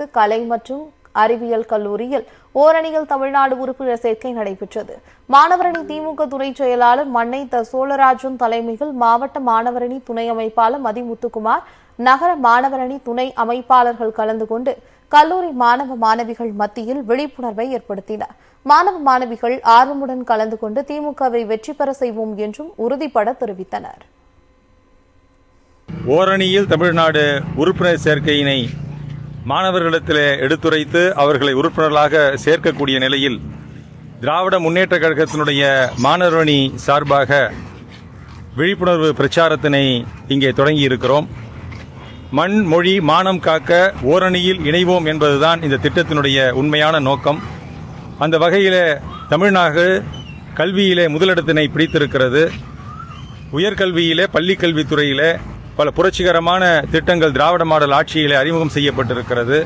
அரசு கலை மற்றும் அறிவியல் கல்லூரியில் ஓரணியில் தமிழ்நாடு உறுப்பினர் சேர்க்கை நடைபெற்றது. மாணவரணி திமுக துணை செயலாளர் மன்னை த. சோழராஜன் தலைமையில் மாவட்ட மாணவரணி துணை அமைப்பாளர் மதிமுத்துக்குமார் நகர மாணவரணி துணை அமைப்பாளர்கள் கலந்து கொண்டு கல்லூரி மாணவ மாணவிகள் மத்தியில் விழிப்புணர்வை ஏற்படுத்தினர். மாணவ மாணவிகள் ஆர்வமுடன் கலந்து கொண்டு திமுகவை வெற்றி பெற செய்வோம் என்றும் உறுதிபட தெரிவித்தனர். ஓரணியில் தமிழ்நாடு உறுப்பினர் சேர்க்கையினை மாணவர்களிடத்தில் எடுத்துரைத்து அவர்களை உறுப்பினர்களாக சேர்க்கக்கூடிய நிலையில் திராவிட முன்னேற்ற கழகத்தினுடைய மாணவரணி சார்பாக விழிப்புணர்வு பிரச்சாரத்தினை இங்கே தொடங்கி இருக்கிறோம் மண் மொழி மானம் காக்க ஓரணியில் இணைவோம் என்பதுதான் இந்த திட்டத்தினுடைய உண்மையான நோக்கம். அந்த வகையில் தமிழ்நாடு கல்வியிலே முதலிடத்தினை பிடித்திருக்கிறது. உயர்கல்வியிலே பள்ளிக்கல்வித்துறையிலே பல புரட்சிகரமான திட்டங்கள் திராவிட மாடல் ஆட்சியிலே அறிமுகம் செய்யப்பட்டிருக்கிறது.